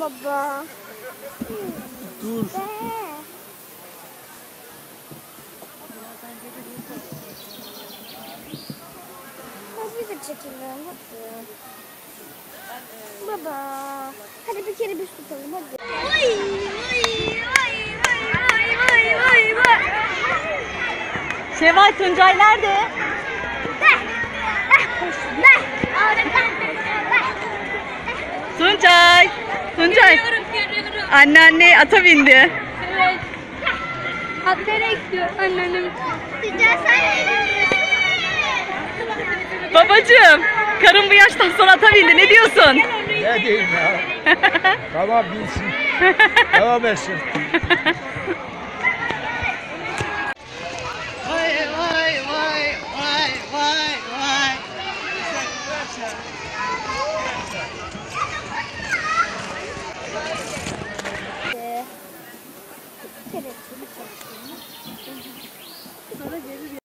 Baba. Dur. Hadi de çekelim. Baba. Hadi bir kere biz tutalım hadi. Vay vay vay vay vay vay vay. Şevval Tuncay nerede? Tuncay. Tuncay. Anneanne ata bindi. Evet. Atlara gidiyor anneannem. Güzel sen Babacığım. Karın bu yaştan sonra ata bindi. Ne diyorsun? Ne diyeyim ya? tamam bilsin. Devam etsin. kere seni çalıştığımı sonra geri